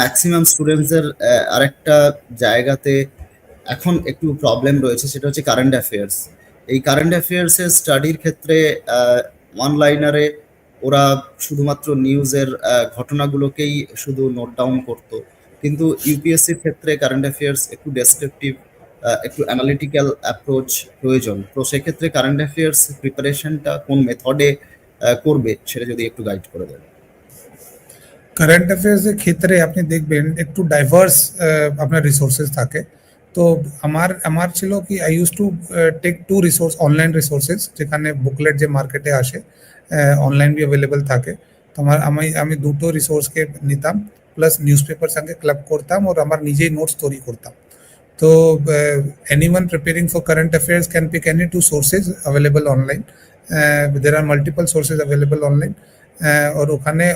Maximum স্টুডেন্টসদের আরেকটা জায়গাতে এখন একটু প্রবলেম রয়েছে, সেটা হচ্ছে কারেন্ট অ্যাফেয়ার্স এই কারেন্ট অ্যাফেয়ার্সের স্টাডির ক্ষেত্রে অনলাইনারে ওরা শুধুমাত্র নিউজের ঘটনাগুলোকেই শুধু নোট ডাউন করতো। কিন্তু ইউপিএসসির ক্ষেত্রে কারেন্ট অ্যাফেয়ার্স একটু ডেসক্রিপটিভ একটু অ্যানালিটিক্যাল অ্যাপ্রোচ প্রয়োজন। তো সেক্ষেত্রে কারেন্ট অ্যাফেয়ার্স প্রিপারেশনটা কোন মেথডে করবে, সেটা যদি একটু গাইড করে দেন। কারেন্ট অ্যাফেয়ার্সের ক্ষেত্রে আপনি দেখবেন একটু ডাইভার্স আপনার রিসোর্সেস থাকে। তো আমার আমার ছিল কি I use to take to resource online resources যেখানে বুকলেট যে মার্কেটে আসে অনলাইন বি অ্যাভেলেবেল থাকে। তো আমার, আমি আমি দুটো রিসোর্সকে নিতাম প্লাস নিউজ পেপার সঙ্গে ক্লাব করতাম আর আমার নিজেই নোটস তৈরি করতাম। তো anyone preparing for current affairs can pick any two sources available online there are multiple sources available online আর ওখানে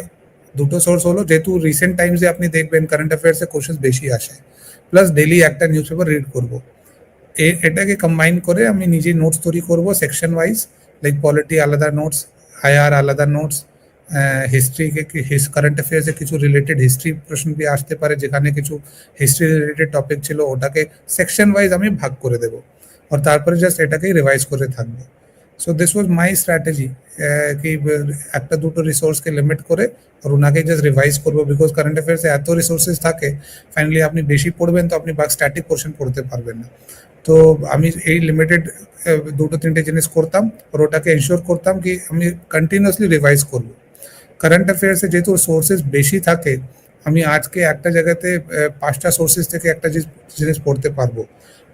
দুটো সোর্স হলো, যেহেতু রিসেন্ট টাইমসে আপনি দেখবেন কারেন্ট অ্যাফেয়ার্সে কোশ্চেন বেশি আসে। প্লাস ডেলি একটা নিউজ পেপার রিড করব এটাকে কম্বাইন করে আমি নিজে নোটস তৈরি করব সেকশন ওয়াইজ লাইক পলিটি আলাদা নোটস আইআর আলাদা নোটস হিস্ট্রি কারেন্ট অ্যাফেয়ার্সে কিছু রিলেটেড হিস্ট্রি প্রশ্ন দিয়ে আসতে পারে, যেখানে কিছু হিস্ট্রি রিলেটেড টপিক ছিল, ওটাকে সেকশন ওয়াইজ আমি ভাগ করে দেব। আর তারপরে জাস্ট এটাকেই রিভাইজ করে থাকব। So this was my strategy কি একটা দুটো রিসোর্সকে লিমিট করে আর ওনাকে জাস্ট রিভাইজ করব বিকজ কারেন্ট অ্যাফেয়ার্সে এত রিসোর্সেস থাকে ফাইনালি আপনি বেশি পড়বেন তো আপনি বাক স্ট্যাটিক পোর্শন পড়তে পারবেন না তো আমি এই লিমিটেড দুটো তিনটে জিনিস করতাম আর ওটাকে এনশিওর করতাম কি আমি কন্টিনিউসলি রিভাইজ করব কারেন্ট অ্যাফেয়ার্সে যেহেতু সোর্সেস বেশি থাকে আমি আজকে একটা জায়গাতে পাঁচটা সোর্সেস থেকে একটা জিনিস পড়তে পারব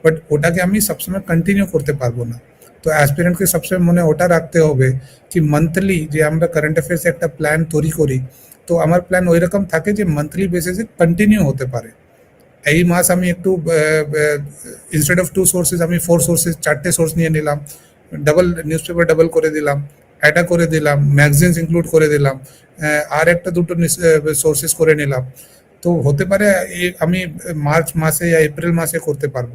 বাট ওটাকে আমি সবসময় কন্টিনিউ করতে পারব না তো অ্যাসপিরেন্টকে সবসময় মনে ওটা রাখতে হবে কি মান্থলি যে আমরা কারেন্ট অ্যাফেয়ার্সে একটা প্ল্যান তৈরি করি। তো আমার প্ল্যান ওই রকম থাকে যে মান্থলি বেসিসে কন্টিনিউ হতে পারে। এই মাস আমি একটু ইনস্টেড অফ টু সোর্সেস আমি ফোর সোর্সেস চারটে সোর্স নিয়ে নিলাম। ডাবল নিউজ পেপার ডাবল করে দিলাম এটা করে দিলাম ম্যাগাজিনস ইনক্লুড করে দিলাম আর একটা দুটো সোর্সেস করে নিলাম। তো হতে পারে আমি মার্চ মাসে বা এপ্রিল মাসে করতে পারব।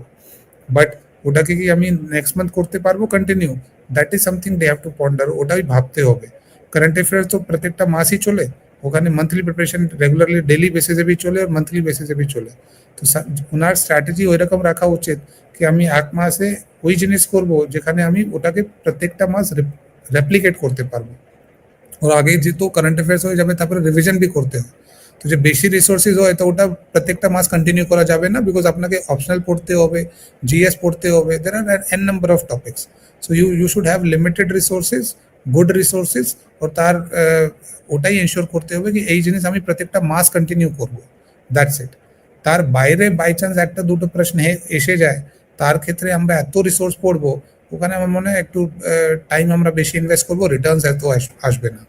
বাট ওটাকে কি আমি নেক্সট মান্থ করতে পারব? Continue that is something they have to ponder ওটাই ভাবতে হবে। কারেন্ট অ্যাফেয়ার্স তো প্রত্যেকটা মাসই চলে। ওখানে মান্থলি প্রিপারেশন রেগুলারলি ডেলি বেসিসে বি চলে আর মান্থলি বেসিসে বি চলে। তো ওনার স্ট্র্যাটেজি ওই রকম রাখা উচিত কি আমি এক মাসে ওই জিনিস করব যেখানে আমি ওটাকে প্রত্যেকটা মাস রেপ্লিকেট করতে পারব। ওর আগে যেহেতু কারেন্ট অ্যাফেয়ার্স হয়ে যাবে, তারপরে রিভিশন বি করতে হয় তো যে বেশি রিসোর্সেস হয়, তো ওটা প্রত্যেকটা মাস কন্টিনিউ করা যাবে না বিকজ আপনাকে অপশনাল পড়তে হবে জিএস পড়তে হবে there are n number of topics so you you should have limited resources good resources ও তার ওটাই এনশোর করতে হবে কি এই জিনিস আমি প্রত্যেকটা মাস কন্টিনিউ করব। দ্যাটস ইট তার বাইরে বাই চান্স একটা দুটো প্রশ্ন এসে যায়, তার ক্ষেত্রে আমরা এত রিসোর্স পড়ব, ওখানে আমার মনে হয় একটু টাইম আমরা বেশি ইনভেস্ট করব রিটার্নস এত আসবে না।